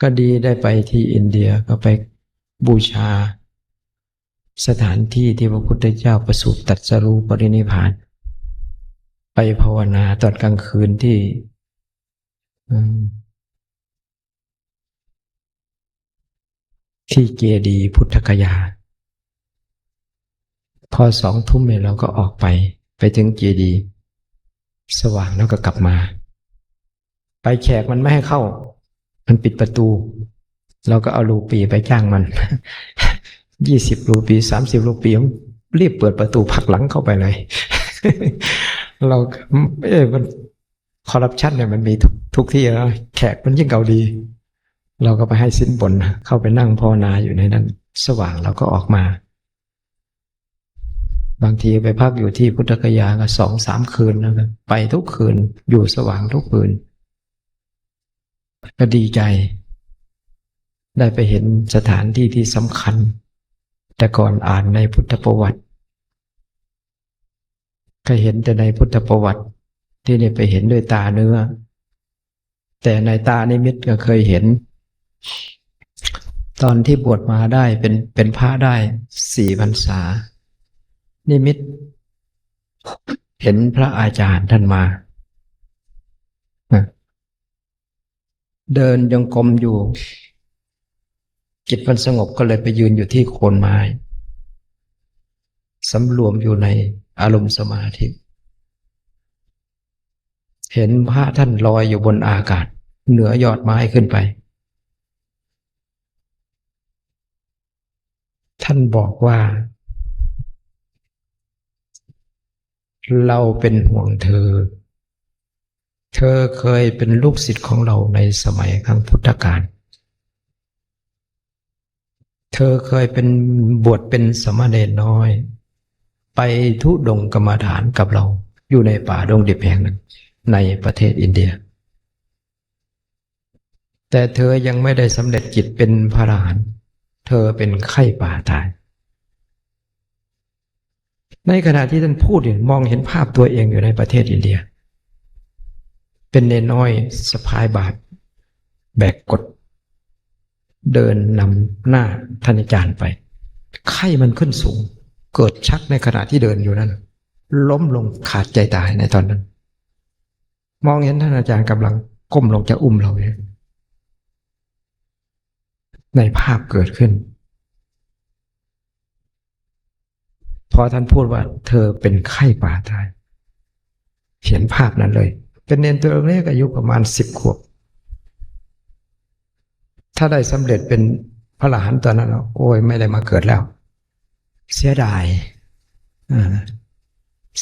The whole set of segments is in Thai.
ก็ดีได้ไปที่อินเดียก็ไปบูชา สถานที่ที่พระพุทธเจ้าประสูติตรัสรู้ปรินิพาน ไปภาวนาตอนกลางคืนที่ที่เจดีย์พุทธคยา พอสองทุ่มเนี่ยเราก็ออกไป ไปถึงเจดีย์สว่างแล้วก็กลับมา ไปแขกมันไม่ให้เข้า มันปิดประตู เราก็เอารูปีไปจ้างมันยี่สิบรูปีสามสิบรูปีรีบเปิดประตูผักหลังเข้าไปเลย เราเอ้มันคอร์รัปชันเนี่ยมันมีทุกทุกที่แล้วแขกมันยิ่งเก่าดี เราก็ไปให้สิ้นบน เข้าไปนั่งภาวนาอยู่ในนั้น สว่างเราก็ออกมา บางทีไปพักอยู่ที่พุทธคยาก็สองสามคืนนะครับไปทุกคืนอยู่สว่างทุกคืน ก็ดีใจ ได้ไปเห็นสถานที่ที่สำคัญ แต่ก่อนอ่านในพุทธประวัติ ก็เห็นแต่ในพุทธประวัติที่นี่ไปเห็นด้วยตาเนื้อ แต่ในตานิมิตก็เคยเห็น ตอนที่บวชมาได้เป็นเป็นพระได้สี่พรรษา นิมิต เห็นพระอาจารย์ท่านมา เดินยังกรมอยู่ จิตมันสงบก็เลยไปยืนอยู่ที่โคนไม้สำรวมอยู่ในอารมณ์สมาธิ เห็นพระท่านลอยอยู่บนอากาศ เหนือยอดไม้ขึ้นไป ท่านบอกว่า เราเป็นห่วงเธอ เธอเคยเป็นลูกศิษย์ของเราในสมัยครั้งพุทธกาล เธอเคยเป็นบวชเป็นสมณเณรน้อย ไปทุดงกรรมฐานกับเรา อยู่ในป่าดงดิบแห่งหนึ่ง ในประเทศอินเดีย แต่เธอยังไม่ได้สำเร็จจิตเป็นพระอรหันต์เธอเป็นไข้ป่าตาย ในขณะที่ท่านพูดเนี่ยมองเห็นภาพตัวเองอยู่ในประเทศอินเดีย เป็นเนนน้อยสะพายบาท แบกกด เดินนำหน้าท่านอาจารย์ไป ไข้มันขึ้นสูง เกิดชักในขณะที่เดินอยู่นั้น ล้มลงขาดใจตายในตอนนั้น มองเห็นท่านอาจารย์กำลังก้มลงจะอุ้มเราเนี่ในภาพเกิดขึ้น พอท่านพูดว่า เธอเป็นไข้ป่าตายเห็นภาพนั้นเลย เป็นเนนตัวเล็กอายุประมาณสิบขวบ ถ้าได้สำเร็จเป็นพระอรหันต์ตอนนั้นโอ้ยไม่ได้มาเกิดแล้ว เสียดาย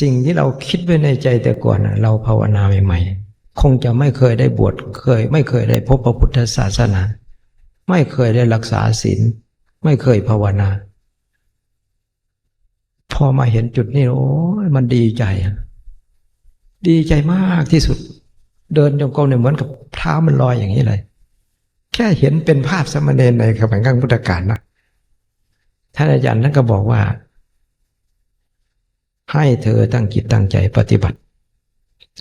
สิ่งที่เราคิดไว้ในใจแต่ก่อนเราภาวนาใหม่ๆ คงจะไม่เคยได้บวชเคย ไม่เคยได้พบพระพุทธศาสนา ไม่เคยได้รักษาศีลไม่เคยภาวนา พอมาเห็นจุดนี้โอ้ยมันดีใจ ดีใจมากที่สุด เดินจงกรมเนี่ยเหมือนกับเท้ามันลอยอย่างนี้เลย แค่เห็นเป็นภาพสมณเณรในขบังกังพุทธการนะท่านอาจารย์ท่านก็บอกว่า ให้เธอตั้งจิตตั้งใจปฏิบัติ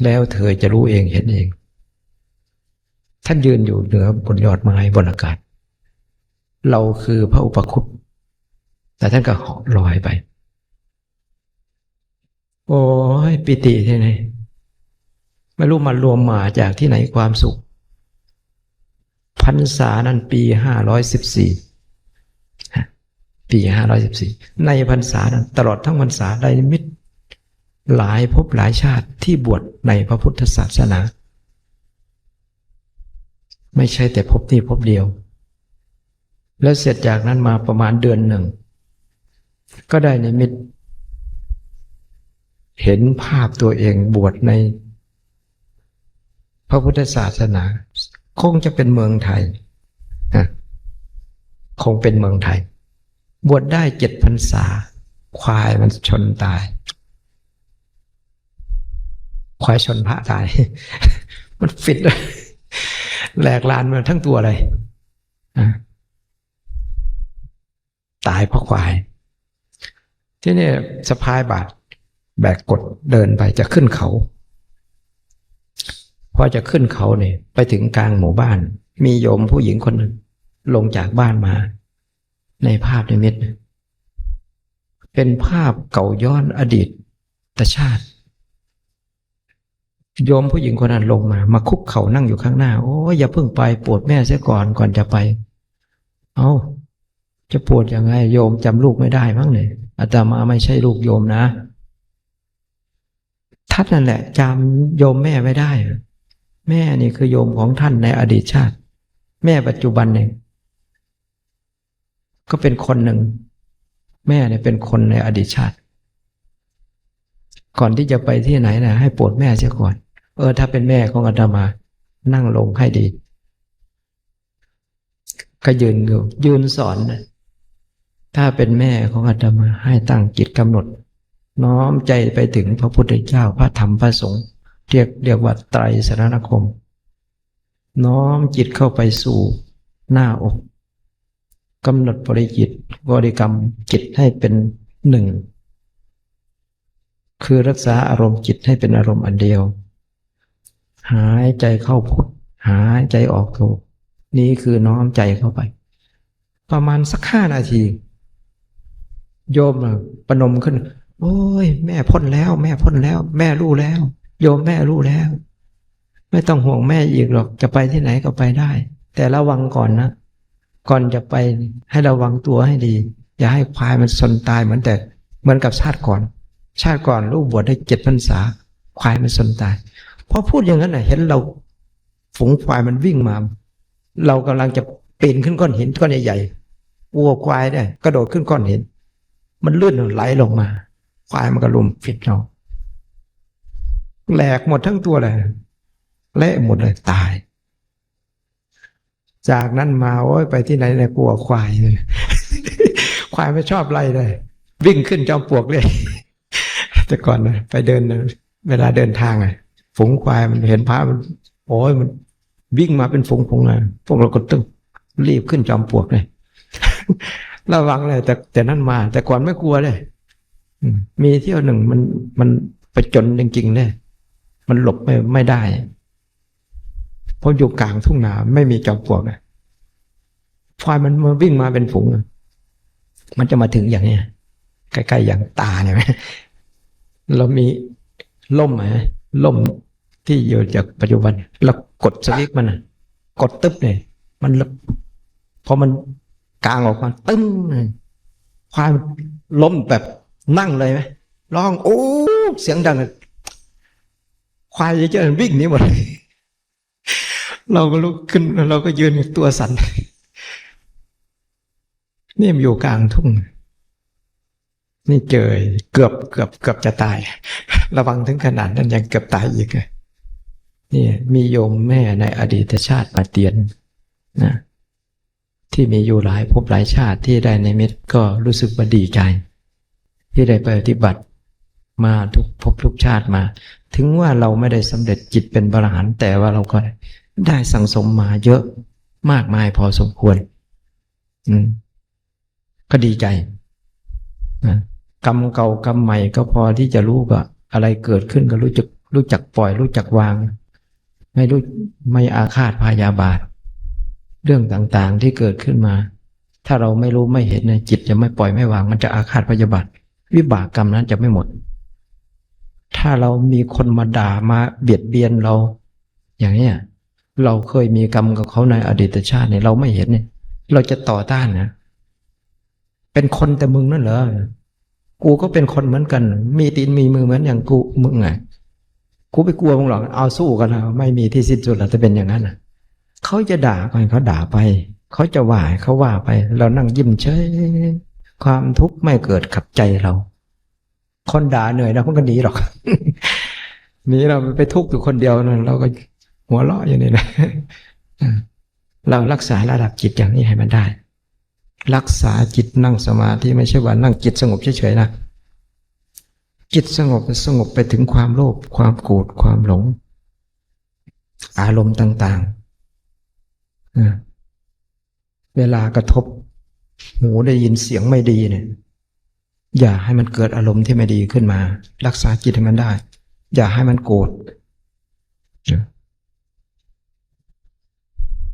แล้วเธอจะรู้เองเห็นเอง ท่านยืนอยู่เหนือบนยอดไม้บนอากาศ เราคือพระอุปคุตแต่ท่านก็ลอยไป โอ้ยปิติที่ไหน ไม่รู้มารวมมาจากที่ไหนความสุขพรรษานั้นปีห้าร้อยสิบสี่ปีห้าร้อยสิบสี่ในพรรษานั้นตลอดทั้งพรรษาได้มิตรหลายภพหลายชาติที่บวชในพระพุทธศาสนา ไม่ใช่แต่พบนี้พบเดียว แล้วเสร็จจากนั้นมาประมาณเดือนหนึ่ง ก็ได้ในมิตร เห็นภาพตัวเองบวชใน พระพุทธศาสนา คงจะเป็นเมืองไทยนะคงเป็นเมืองไทย บวชได้เจ็ดพรรษา ควายมันชนตาย ควายชนพระตาย มันฟิตเลยแหลกลานมาทั้งตัวเลยตายเพราะควาย ที่นี่สะพายบาทแบกกดเดินไปจะขึ้นเขา พอจะขึ้นเขาเนี่ย ไปถึงกลางหมู่บ้าน มีโยมผู้หญิงคนหนึ่งลงจากบ้านมา ในภาพในมิตเป็นภาพเก่าย้อนอดีตตชาติ โยมผู้หญิงคนนั้นลงมา มาคุกเข่านั่งอยู่ข้างหน้า โอ้ยอย่าเพิ่งไปปวดแม่เสียก่อนก่อนจะไป เอาจะปวดยังไง โยมจำลูกไม่ได้มั้งเนี่ยอาตมาไม่ใช่ลูกโยมนะท่านนั่นแหละจำโยมแม่ไม่ได้ แม่นี่คือโยมของท่านในอดีตชาติ แม่ปัจจุบันเนี่ยก็เป็นคนหนึ่ง แม่เนี่ยเป็นคนในอดีตชาติ ก่อนที่จะไปที่ไหนนะให้ปวดแม่เสียก่อน เออ ถ้าเป็นแม่ของอาตมา นั่งลงให้ดี ก็ยืนอยู่ยืนสอนนะถ้าเป็นแม่ของอาตมาให้ตั้งจิตกำหนด น้อมใจไปถึงพระพุทธเจ้าพระธรรมพระสงฆ์ เรียกเรียกว่าไตรสรณคม น้อมจิตเข้าไปสู่หน้าอกกำหนดบริจิตบริกรรมจิตให้เป็นหนึ่ง คือรักษาอารมณ์จิตให้เป็นอารมณ์อันเดียว หายใจเข้าพุทหายใจออกโทนี่คือน้อมใจเข้าไป ประมาณสักห้านาที โยมประนมขึ้น โอ้ย แม่พ้นแล้ว แม่พ้นแล้ว แม่รู้แล้ว โยมแม่รู้แล้ว ไม่ต้องห่วงแม่อีกหรอกจะไปที่ไหนก็ไปได้ แต่ระวังก่อนนะก่อนจะไปให้ระวังตัวให้ดี อย่าให้ควายมันสนตายเหมือนแต่เหมือนกับชาติก่อน ชาติก่อนลูกบวชได้เจ็ดพรรษาควายมันสนตายพอพูดอย่างนั้นนะเห็นเราฝูงควายมันวิ่งมา เรากำลังจะปีนขึ้นก้อนหินก้อนใหญ่ๆวัวควายเนี่ยกระโดดขึ้นก้อนหิน มันลื่นไหลลงมา ควายมันก็ลุมฟิดเรา แหลกหมดทั้งตัวเลยเละหมดเลยตาย จากนั้นมาโอ้ยไปที่ไหนเนี่ยกลัวควายเลยควายไม่ชอบไล่เลย วิ่งขึ้นจอมปลวกเลย แต่ก่อนนะไปเดินเวลาเดินทางอะฝูงควายมันเห็นพระมันโอ้ยมันวิ่งมาเป็นฝูงฝูงเลยพวกเราก็ต้องรีบขึ้นจอมปลวกเลยระวังเลย แต่แต่นั่นมา แต่ก่อนไม่กลัวเลยมีเที่ยวหนึ่งมันมันไปจนจริงๆเลย มันหลบไม่ไม่ได้ เพราะอยู่กลางทุ่งนาไม่มีจอมปลวกอะควายมันมาวิ่งมาเป็นฝูง มันจะมาถึงอย่างเนี้ยใกล้ๆอย่างตาเนี่ยไหมเรามีล่มไหมล่มที่อยู่จากปัจจุบันเรากดสวิตช์มันอะกดตึ๊บเนี่ยมันพอมันกลางออกมาตึ้งควายมันล้มแบบนั่งเลยไหมร้องโอ้เสียงดังเลย ควายเยอะๆวิ่งหนี้หมดเลยเราก็ลุกขึ้นเราก็ยืนตัวสั่นนี่มันอยู่กลางทุ่ง นี่เจอเกือบเกือบเกือบจะตาย ระวังถึงขนาดนั้นยังเกือบตายอีกนี่มีโยมแม่ในอดีตชาติมาเตียนนะที่มีอยู่หลายภพหลายชาติที่ได้ในเม็ดก็รู้สึกว่าดีใจ ที่ได้ปฏิบัติ มาทุกภพทุกชาติมา ถึงว่าเราไม่ได้สำเร็จจิตเป็นบรหันแต่ว่าเราก็ได้สั่งสมมาเยอะมากมายพอสมควร อืม ก็ดีใจกรรมเก่ากรรมใหม่ก็พอที่จะรู้ว่าอะไรเกิดขึ้นก็รู้จักรู้จักปล่อย รู้จักวาง ไม่รู้ไม่อาฆาตพยาบาท เรื่องต่างๆที่เกิดขึ้นมา ถ้าเราไม่รู้ไม่เห็นนจิตจะไม่ปล่อยไม่วางมันจะอาฆาตพยาบาท วิบากกรรมนั้นจะไม่หมด ถ้าเรามีคนมาด่ามาเบียดเบียนเรา อย่างเนี้ยเราเคยมีกรรมกับเขาในอดีตชาติเนี่ยเราไม่เห็นเนี่ย เราจะต่อต้านนะเป็นคนแต่มึงนั่นเหรอกูก็เป็นคนเหมือนกัน มีตีนมีมือเหมือนอย่างกูมึงไงกูไปกลัวมึงหรอกเอาสู้กันนะไม่มีที่สิ้นสุดหรอกจะเป็นอย่างนั้นนะเขาจะด่าก็ให้เขาด่าไป เขาจะว่าเขาว่าไป เรานั่งยิ้มเฉยความทุกข์ไม่เกิดขับใจเรา คนด่าเหนื่อยนะมันก็หนีหรอกหนีเราไปทุกข์อยู่คนเดียวนะเราก็หัวเราะอย่างนี้นะเรารักษาระดับจิตอย่างนี้ให้มันได้ รักษาจิตนั่งสมาธิไม่ใช่ว่านั่งจิตสงบเฉยๆนะจิตสงบสงบไปถึงความโลภความโกรธความหลง อารมณ์ต่างๆเวลากระทบหูได้ยินเสียงไม่ดีเนี่ย อย่าให้มันเกิดอารมณ์ที่ไม่ดีขึ้นมา รักษาจิตให้มันได้ อย่าให้มันโกรธ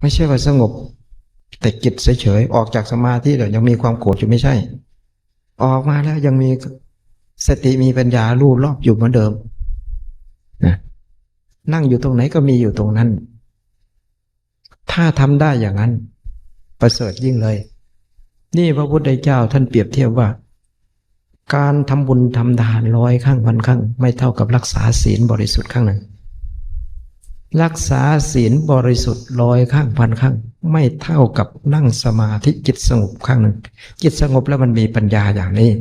ไม่ใช่ว่าสงบ แต่จิตเฉยๆออกจากสมาธิแล้วยังมีความโกรธอยู่ไม่ใช่ ออกมาแล้วยังมีสติมีปัญญารู้รอบอยู่เหมือนเดิมนะนั่งอยู่ตรงไหนก็มีอยู่ตรงนั้น ถ้าทำได้อย่างนั้น ประเสริฐยิ่งเลย นี่พระพุทธเจ้าท่านเปรียบเทียบว่า การทำบุญทำทานร้อยครั้งพันครั้งไม่เท่ากับรักษาศีลบริสุทธิ์ครั้งหนึ่ง รักษาศีลบริสุทธิ์ร้อยครั้งพันครั้งไม่เท่ากับนั่งสมาธิจิตสงบครั้งหนึ่ง จิตสงบแล้วมันมีปัญญาอย่างนี้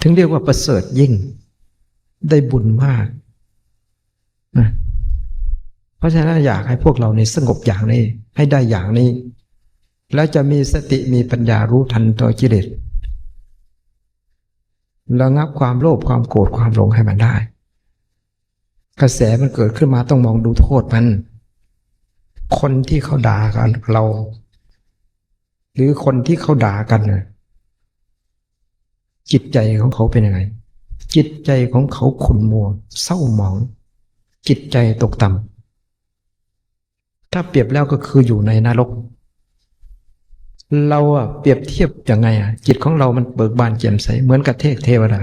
ถึงเรียกว่าประเสริฐยิ่งได้บุญมากนะเพราะฉะนั้นอยากให้พวกเราในสงบอย่างนี้ให้ได้อย่างนี้ แล้วจะมีสติมีปัญญารู้ทันตัวกิเลส ระงับความโลภความโกรธความหลงให้มันได้ กระแสมันเกิดขึ้นมาต้องมองดูโทษมัน คนที่เขาด่ากันเรา หรือคนที่เขาด่ากันเน่ะจิตใจของเขาเป็นยังไง จิตใจของเขาขุ่นมัว เศร้าหมอง จิตใจตกต่ำถ้าเปรียบแล้วก็คืออยู่ในนรก เราอะเปรียบเทียบยังไงอะจิตของเรามันเบิกบานแจ่มใสเหมือนกับเทพเทวดา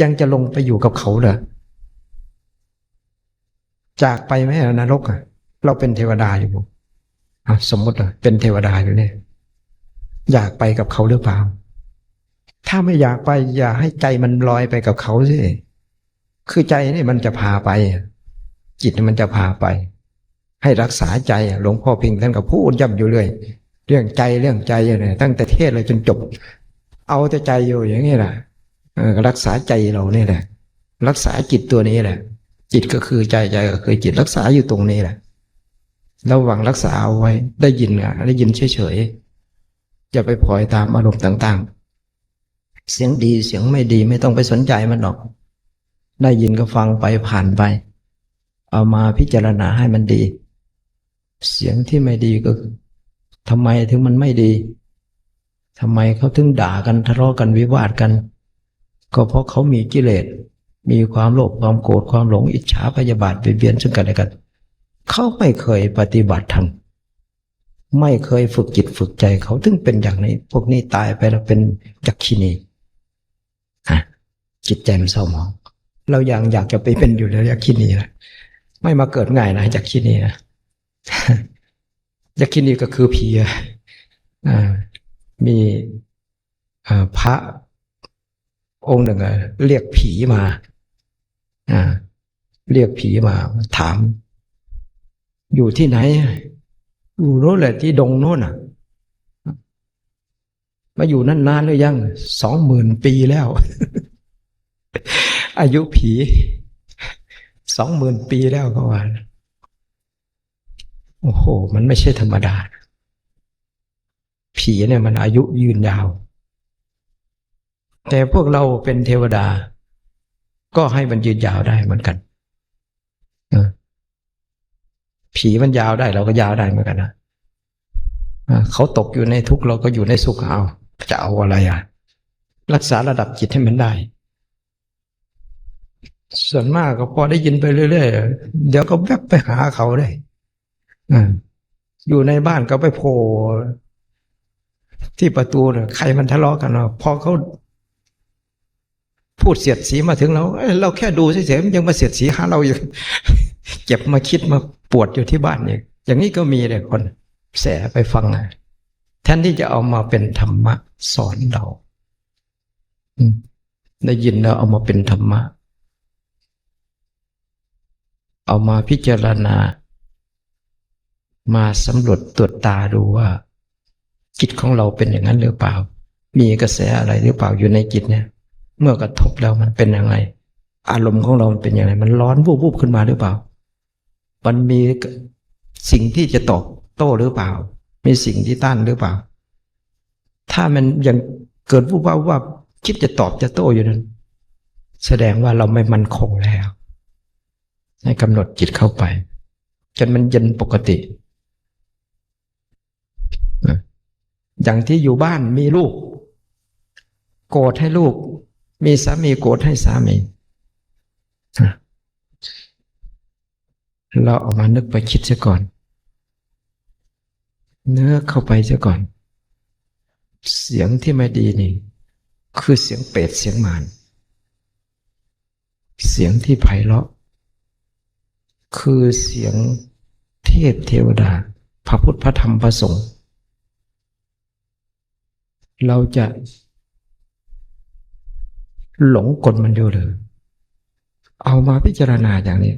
ยังจะลงไปอยู่กับเขาเหรอจากไปไหมอะนรกอะเราเป็นเทวดาอยู่สมมติอเป็นเทวดาอยู่เนี่ยอยากไปกับเขาหรือเปล่า ถ้าไม่อยากไป อย่าให้ใจมันลอยไปกับเขาสิคือใจนี่มันจะพาไป จิตมันจะพาไป ให้รักษาใจหลวงพ่อพิงท่านก็พูดย้ำอยู่เรื่อย เรื่องใจเรื่องใจเนี่ยตั้งแต่เทศเลยจนจบ เอาแต่ใจอยู่อย่างนี้แหละรักษาใจเราเนี่ยแหละ รักษาจิตตัวนี้แหละ จิตก็คือใจใจก็คือจิตรักษาอยู่ตรงนี้แหละระวังรักษาเอาไว้ ได้ยินอะได้ยินเฉยๆอย่าไปพลอยตามอารมณ์ต่างๆ เสียงดีเสียงไม่ดีไม่ต้องไปสนใจมันหรอก ได้ยินก็ฟังไปผ่านไป เอามาพิจารณาให้มันดี เสียงที่ไม่ดีก็ ทำไมถึงมันไม่ดีทำไมเขาถึงด่ากันทะเลาะกันวิวาทกัน ก็เพราะเขามีกิเลส มีความโลภความโกรธความหลงอิจฉาพยาบาทเบียดเบียนซึ่งกันและกัน เขาไม่เคยปฏิบัติธรรมไม่เคยฝึกจิตฝึกใจเขาถึงเป็นอย่างนี้ พวกนี้ตายไปแล้วเป็นยักษินีจิตใจมันเศร้าหมอง เรายังอยากจะไปเป็นอยู่แล้วยักษินีนะไม่มาเกิดง่ายนะยักษินีนะ ยักษินีก็คือผีอะอ่ามีอพระองค์หนึ่งอะเรียกผีมาเรียกผีมา ถาม อยู่ที่ไหน อยู่โน่นแหละที่ดงโน่นอะ มาอยู่นั่นนานหรือยังสองหมื่นปีแล้ว อายุผีสองหมื่นปีแล้วก็ว่า โอ้โห มันไม่ใช่ธรรมดา ผีเนี่ยมันอายุยืนยาว แต่พวกเราเป็นเทวดา ก็ให้มันยืนยาวได้เหมือนกันผีมันยาวได้เราก็ยาวได้เหมือนกันนะเขาตกอยู่ในทุกข์เราก็อยู่ในสุขเอาจะเอาอะไรอะ รักษาระดับจิตให้มันได้ ส่วนมากก็พอได้ยินไปเรื่อยๆเดี๋ยวก็แวบไปหาเขาได้ อยู่ในบ้านก็ไปโผล่ที่ประตูเนี่ยใครมันทะเลาะกันเนาะพอเขาพูดเสียดสีมาถึงเราเราแค่ดูเฉยๆมันยังมาเสียดสีหาเราอยู่เจ็บมาคิดมาปวดอยู่ที่บ้านเนี่ยอย่างนี้ก็มีเลยคน แสไปฟังแทนที่จะเอามาเป็นธรรมะ สอนเราได้ยินแล้วเอามาเป็นธรรมะ เอามาพิจารณา มาสำรวจตรวจตาดูว่า จิตของเราเป็นอย่างนั้นหรือเปล่า มีกระแสอะไรหรือเปล่าอยู่ในจิตเนี่ย เมื่อกระทบแล้วมันเป็นยังไง อารมณ์ของเรามันเป็นยังไง มันร้อนวูบวูบขึ้นมาหรือเปล่า มันมีสิ่งที่จะตอบโต้หรือเปล่า มีสิ่งที่ต้านหรือเปล่า ถ้ามันยังเกิดวูบว่าว่าคิดจะตอบจะโต้อยู่นั้น แสดงว่าเราไม่มั่นคงแล้ว ให้กำหนดจิตเข้าไป จนมันเย็นปกติ อย่างที่อยู่บ้านมีลูก โกรธให้ลูก มีสามีโกรธให้สามีเราเอามานึกไปคิดเสียก่อน เนื้อเข้าไปเสียก่อน เสียงที่ไม่ดีนี่ คือเสียงเปรตเสียงมารเสียงที่ไพเราะ คือเสียงเทพเทวดา พระพุทธพระธรรมพระสงฆ์ เราจะ หลงกลมันอยู่เลย เอามาพิจารณาอย่างนี้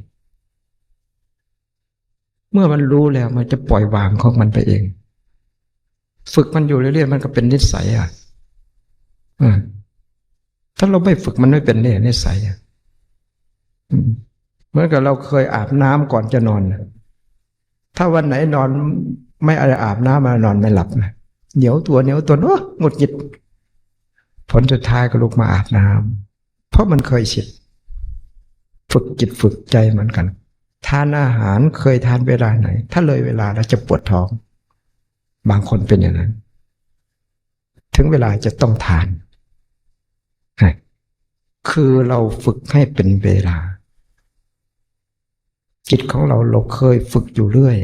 เมื่อมันรู้แล้วมันจะปล่อยวางของมันไปเอง ฝึกมันอยู่เรื่อยๆมันก็เป็นนิสัยอะถ้าเราไม่ฝึกมันไม่เป็นเนี่ยนิสัยอะเหมือนกับเราเคยอาบน้ำก่อนจะนอน ถ้าวันไหนนอนไม่อะไรอาบน้ำมานอนไม่หลับนะ เหนียวตัวเหนียวตัวเนอะหงุดหงิดผลสุดท้ายก็ลุกมาอาบน้ำเพราะมันเคยชิดฝึกจิตฝึกใจเหมือนกัน ทานอาหารเคยทานเวลาไหน ถ้าเลยเวลาแล้วจะปวดท้อง บางคนเป็นอย่างนั้น ถึงเวลาจะต้องทาน คือเราฝึกให้เป็นเวลา จิตของเราเราเคยฝึกอยู่เรื่อย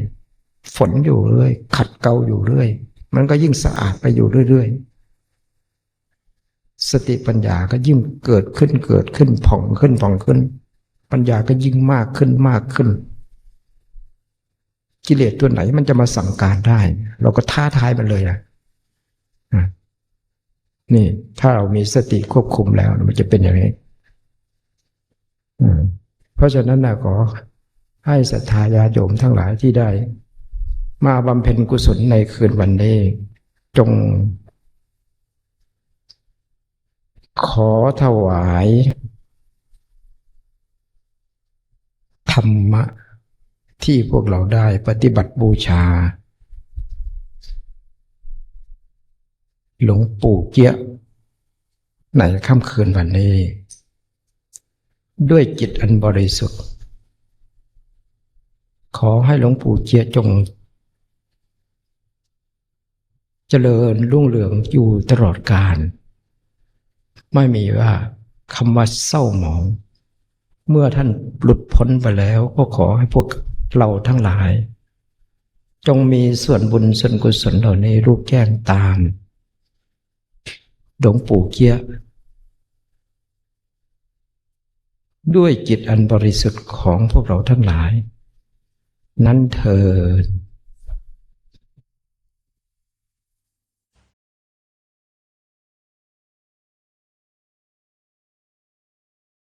ฝนอยู่เรื่อย ขัดเกลาอยู่เรื่อย มันก็ยิ่งสะอาดไปอยู่เรื่อยๆ สติปัญญาก็ยิ่งเกิดขึ้นเกิดขึ้นผ่องขึ้นผ่องขึ้น ปัญญาก็ยิ่งมากขึ้นมากขึ้น กิเลสตัวไหนมันจะมาสั่งการได้ เราก็ท้าทายมันเลยอะนี่ ถ้าเรามีสติควบคุมแล้ว มันจะเป็นอย่างนี้เพราะฉะนั้นนะขอให้ศรัทธาญาโยมทั้งหลายที่ได้ มาบำเพ็ญกุศลในคืนวันนี้ จง ขอถวาย ธรรมะ ที่พวกเราได้ปฏิบัติบูชา หลวงปู่เกี้ยในค่ำคืนวันนี้ ด้วยจิตอันบริสุทธิ์ ขอให้หลวงปู่เจียจง จริญรุ่งเรืองอยู่ตลอดกาลไม่มีว่าคำว่าเศร้าหมอง เมื่อท่านหลุดพ้นไปแล้วก็ขอให้พวกเราทั้งหลาย จงมีส่วนบุญส่วนกุศลเหล่านี้รูปแจ้งตามหลวงปู่เกี้ย ด้วยจิตอันบริสุทธิ์ของพวกเราทั้งหลาย นั้นเถิด